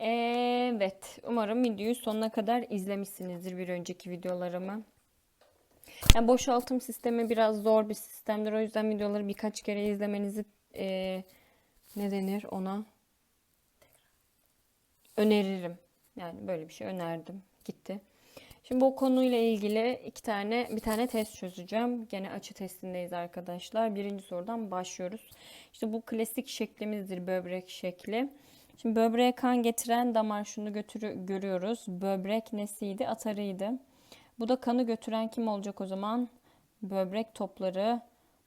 Evet. Umarım videoyu sonuna kadar izlemişsinizdir bir önceki videolarımı. Yani boşaltım sistemi biraz zor bir sistemdir. O yüzden videoları birkaç kere izlemenizi eee, ne denir ona? Öneririm. Yani böyle bir şey önerdim. Gitti. Şimdi bu konuyla ilgili iki tane bir tane test çözeceğim. Gene açı testindeyiz arkadaşlar. Birinci sorudan başlıyoruz. İşte bu klasik şeklimizdir böbrek şekli. Şimdi böbreğe kan getiren damar şunu götürü görüyoruz. Böbrek nesiydi? Atarıydı. Bu da kanı götüren kim olacak o zaman? Böbrek topları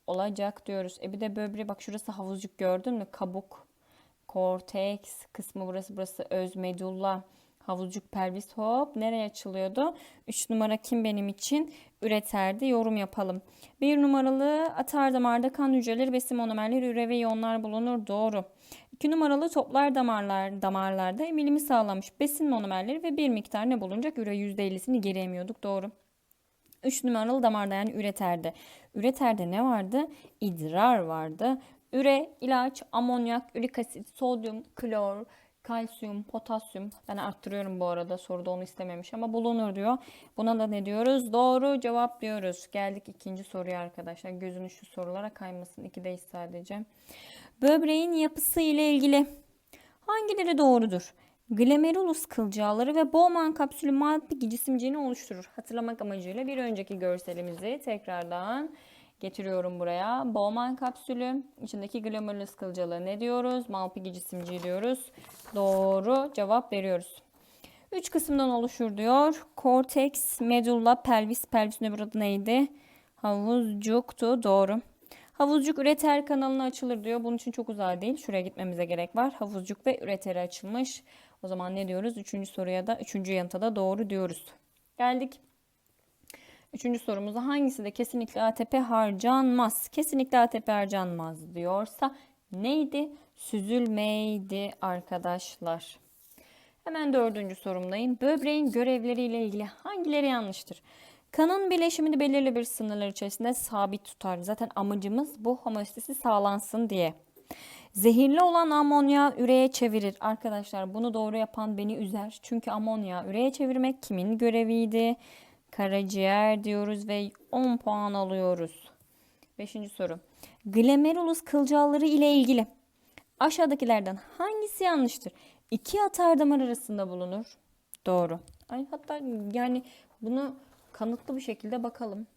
olacak diyoruz. E bir de böbreği bak şurası havuzcuk gördün mü? Kabuk, korteks kısmı burası burası öz medulla. Havuzcuk pelvis hop nereye açılıyordu? 3 numara kim benim için? Üreterdi. Yorum yapalım. Bir numaralı atar damarda kan hücreleri, besin monomerleri, üre ve iyonlar bulunur. Doğru. 2 numaralı toplar damarlar, damarlarda emilimi sağlamış besin monomerleri ve bir miktar ne bulunacak? Üre %50'sini geri emiyorduk. Doğru. 3 numaralı damarda yani üreterde. Üreterde ne vardı? İdrar vardı. Üre, ilaç, amonyak, ürik asit, sodyum, klor, kalsiyum, potasyum. Ben arttırıyorum bu arada soruda onu istememiş ama bulunur diyor. Buna da ne diyoruz? Doğru cevap diyoruz. Geldik ikinci soruya arkadaşlar. Gözünüz şu sorulara kaymasın. İkideyiz sadece. Böbreğin yapısı ile ilgili hangileri doğrudur? Glomerulus kılcalları ve Bowman kapsülü Malpighi cisimciğini oluşturur. Hatırlamak amacıyla bir önceki görselimizi tekrardan getiriyorum buraya. Bowman kapsülü içindeki glomerulus kılcalığı ne diyoruz? Malpighi cisimciği diyoruz. Doğru cevap veriyoruz. Üç kısımdan oluşur diyor. Korteks, medulla, pelvis. Pelvisin öbür adı neydi? Havuzcuktu. Doğru. Havuzcuk üreter kanalına açılır diyor. Bunun için çok uzağa değil. Şuraya gitmemize gerek var. Havuzcuk ve üreteri açılmış. O zaman ne diyoruz? Üçüncü soruya da, üçüncü yanıta da doğru diyoruz. Geldik. Üçüncü sorumuza hangisi de kesinlikle ATP harcanmaz? Kesinlikle ATP harcanmaz diyorsa neydi? Süzülmeydi arkadaşlar. Hemen dördüncü sorumdayım. Böbreğin görevleriyle ilgili hangileri yanlıştır? Kanın bileşimini belirli bir sınırlar içerisinde sabit tutar. Zaten amacımız bu homeostasi sağlansın diye. Zehirli olan amonya üreye çevirir. Arkadaşlar bunu doğru yapan beni üzer. Çünkü amonya üreye çevirmek kimin göreviydi? Karaciğer diyoruz ve 10 puan alıyoruz. Beşinci soru. Glomerulus kılcalları ile ilgili aşağıdakilerden hangisi yanlıştır? İki atar damar arasında bulunur. Doğru. Ay hatta yani bunu kanıtlı bir şekilde bakalım.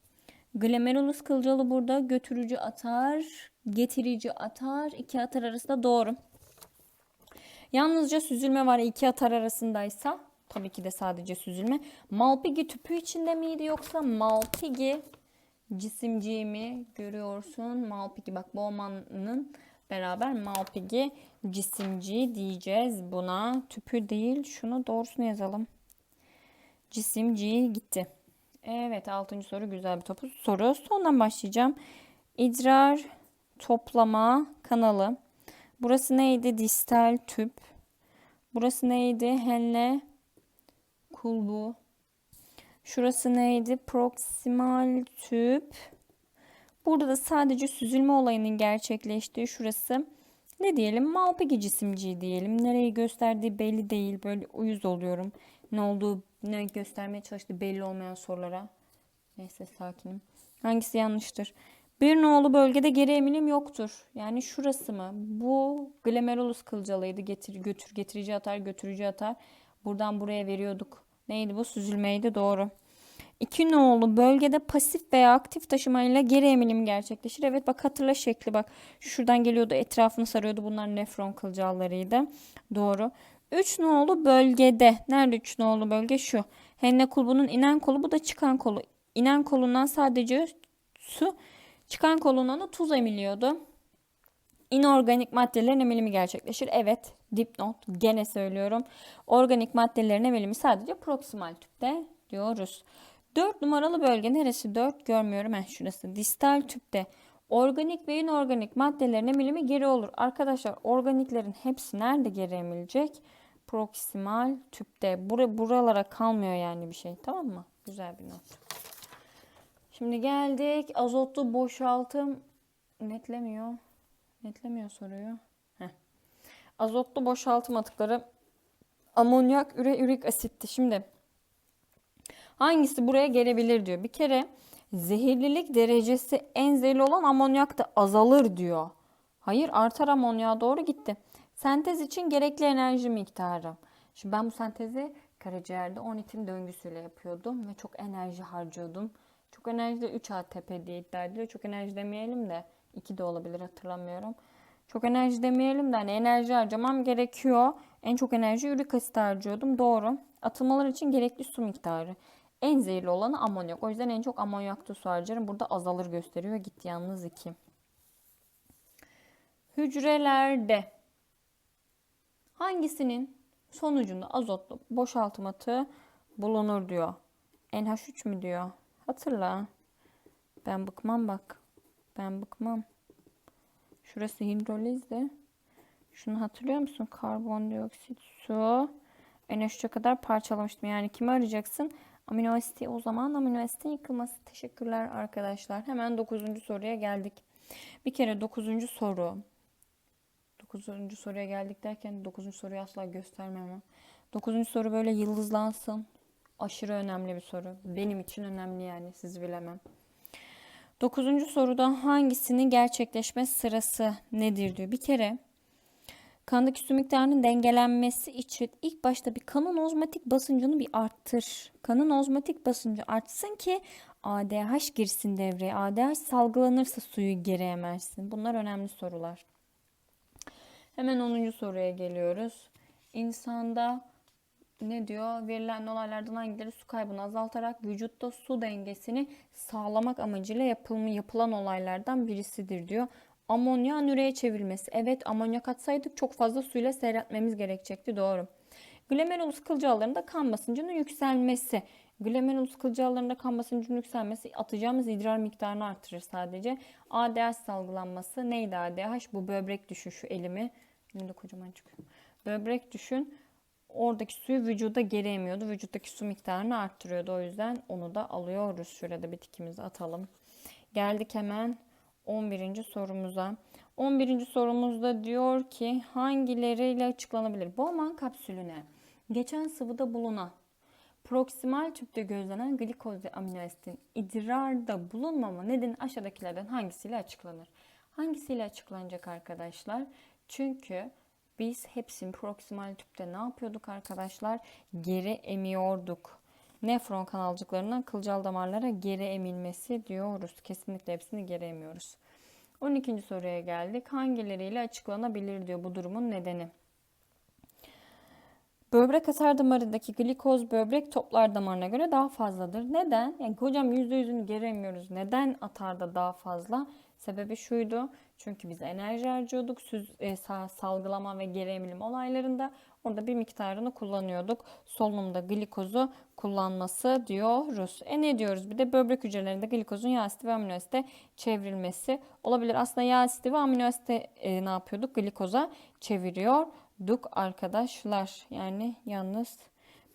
Glomerulus kılcalı burada götürücü atar, getirici atar, iki atar arasında doğru. Yalnızca süzülme var iki atar arasındaysa tabii ki de sadece süzülme. Malpighi tüpü içinde miydi yoksa Malpighi cisimciği mi görüyorsun? Malpighi bak Bowman'ın beraber Malpighi cisimciği diyeceğiz buna. Tüpü değil şunu doğrusunu yazalım. Cisimciği gitti. Evet 6. soru güzel bir topu soru. Sondan başlayacağım. İdrar toplama kanalı. Burası neydi? Distal tüp. Burası neydi? Henle kulbu. Şurası neydi? Proksimal tüp. Burada da sadece süzülme olayının gerçekleştiği şurası. Ne diyelim? Malpighi cisimciği diyelim. Nereyi gösterdiği belli değil. Böyle uyuz oluyorum. Ne olduğu, ne göstermeye çalıştığı belli olmayan sorulara. Neyse sakinim. Hangisi yanlıştır? Bir nolu bölgede geri emilim yoktur. Yani şurası mı? Bu glomerulus kılcalıydı. Getir, götür, getirici atar, götürücü atar. Buradan buraya veriyorduk. Neydi bu? Süzülmeydi. Doğru. İki nolu bölgede pasif veya aktif taşımayla geri emilim gerçekleşir. Evet bak hatırla şekli bak. Şuradan geliyordu etrafını sarıyordu. Bunlar nefron kılcallarıydı. Doğru. 3 nolu bölgede. Nerede 3 nolu bölge? Şu. Henne kulbunun inen kolu bu da çıkan kolu. İnen kolundan sadece su çıkan kolundan da tuz emiliyordu. İnorganik maddelerin emilimi gerçekleşir. Evet dipnot gene söylüyorum. Organik maddelerin emilimi sadece proksimal tüpte diyoruz. 4 numaralı bölge neresi? 4 görmüyorum. Heh, şurası. Distal tüpte organik ve inorganik maddelerin emilimi geri olur. Arkadaşlar organiklerin hepsi nerede geri emilecek? Proksimal tüpte. Bura, buralara kalmıyor yani bir şey. Tamam mı? Güzel bir not. Şimdi geldik. Azotlu boşaltım netlemiyor. Netlemiyor soruyu. Heh. Azotlu boşaltım atıkları amonyak, üre, ürik asitti. Şimdi hangisi buraya gelebilir diyor. Bir kere zehirlilik derecesi en zehirli olan amonyak da azalır diyor. Hayır artar amonyağa doğru gitti. Sentez için gerekli enerji miktarı. Şimdi ben bu sentezi karaciğerde 10 itim döngüsüyle yapıyordum ve çok enerji harcıyordum. Çok enerji de 3 ATP diye iddia ediliyor. Çok enerji demeyelim de 2 de olabilir hatırlamıyorum. Çok enerji demeyelim de hani enerji harcamam gerekiyor. En çok enerji ürik asit harcıyordum. Doğru. Atılmalar için gerekli su miktarı. En zehirli olanı amonyak. O yüzden en çok amonyakta su harcarım. Burada azalır gösteriyor. Gitti yalnız 2. Hücrelerde hangisinin sonucunda azotlu boşaltım atığı bulunur diyor. NH3 mü diyor? Hatırla. Ben bıkmam bak. Ben bıkmam. Şurası hidrolizdi. Şunu hatırlıyor musun? Karbondioksit, su. NH3'e kadar parçalamıştım. Yani kimi arayacaksın? Amino asiti o zaman amino asitin yıkılması. Teşekkürler arkadaşlar. Hemen 9. soruya geldik. Bir kere 9. soru. 9. soruya geldik derken 9. soruyu asla göstermem ama. 9. soru böyle yıldızlansın. Aşırı önemli bir soru. Benim için önemli yani siz bilemem. 9. soruda hangisinin gerçekleşme sırası nedir diyor. Bir kere kandaki su miktarının dengelenmesi için ilk başta bir kanın ozmotik basıncını bir arttır. Kanın ozmotik basıncı artsın ki ADH girsin devreye. ADH salgılanırsa suyu geri emersin. Bunlar önemli sorular. Hemen 10. soruya geliyoruz. İnsanda ne diyor? Verilen olaylardan hangileri su kaybını azaltarak vücutta su dengesini sağlamak amacıyla yapılma, yapılan olaylardan birisidir diyor. Amonyan üreye çevrilmesi. Evet amonyak atsaydık çok fazla suyla seyretmemiz gerekecekti. Doğru. Glomerulus kılcallarında kan basıncının yükselmesi. Glomerulus kılcallarında kan basıncının yükselmesi atacağımız idrar miktarını artırır sadece. ADH salgılanması. Neydi ADH? Bu böbrek düşün şu elimi. Elimde kocaman çıkıyor. Böbrek düşün. Oradaki suyu vücuda geri emiyordu. Vücuttaki su miktarını arttırıyordu. O yüzden onu da alıyoruz. Şurada bir tikimizi atalım. Geldik hemen 11. sorumuza. 11. sorumuzda diyor ki hangileriyle açıklanabilir? Bowman kapsülüne geçen sıvıda bulunan proksimal tüpte gözlenen glikoz ve amino asitin idrarda bulunmama nedeni aşağıdakilerden hangisiyle açıklanır? Hangisiyle açıklanacak arkadaşlar? Çünkü biz hepsini proksimal tüpte ne yapıyorduk arkadaşlar? Geri emiyorduk. Nefron kanalcıklarından kılcal damarlara geri emilmesi diyoruz. Kesinlikle hepsini geri emiyoruz. 12. soruya geldik. Hangileriyle açıklanabilir diyor bu durumun nedeni. Böbrek atar damarındaki glikoz böbrek toplar damarına göre daha fazladır. Neden? Yani hocam %100'ünü geri emiyoruz. Neden atarda daha fazla? Sebebi şuydu. Çünkü biz enerji harcıyorduk. Süz, e, salgılama ve geri emilim olaylarında. Orada bir miktarını kullanıyorduk. Solunumda glikozu kullanması diyoruz. E ne diyoruz? Bir de böbrek hücrelerinde glikozun yağ asidi ve amino asite çevrilmesi olabilir. Aslında yağ asidi ve amino asite e, ne yapıyorduk? Glikoza çeviriyorduk arkadaşlar. Yani yalnız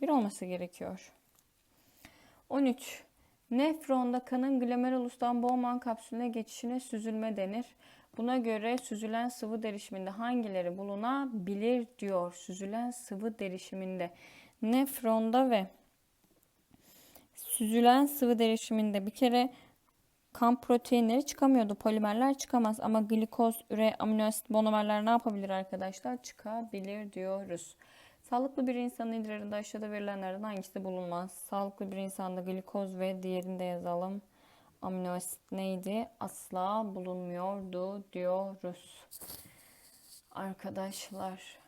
bir olması gerekiyor. 13. Nefronda kanın glomerulustan Bowman kapsülüne geçişine süzülme denir. Buna göre süzülen sıvı derişiminde hangileri bulunabilir diyor. Süzülen sıvı derişiminde nefronda ve süzülen sıvı derişiminde bir kere kan proteinleri çıkamıyordu. Polimerler çıkamaz ama glikoz, üre, amino asit, monomerler ne yapabilir arkadaşlar? Çıkabilir diyoruz. Sağlıklı bir insanın idrarında aşağıda verilenlerden hangisi bulunmaz? Sağlıklı bir insanda glikoz ve diğerinde yazalım. Amino asit neydi? Asla bulunmuyordu diyoruz. Arkadaşlar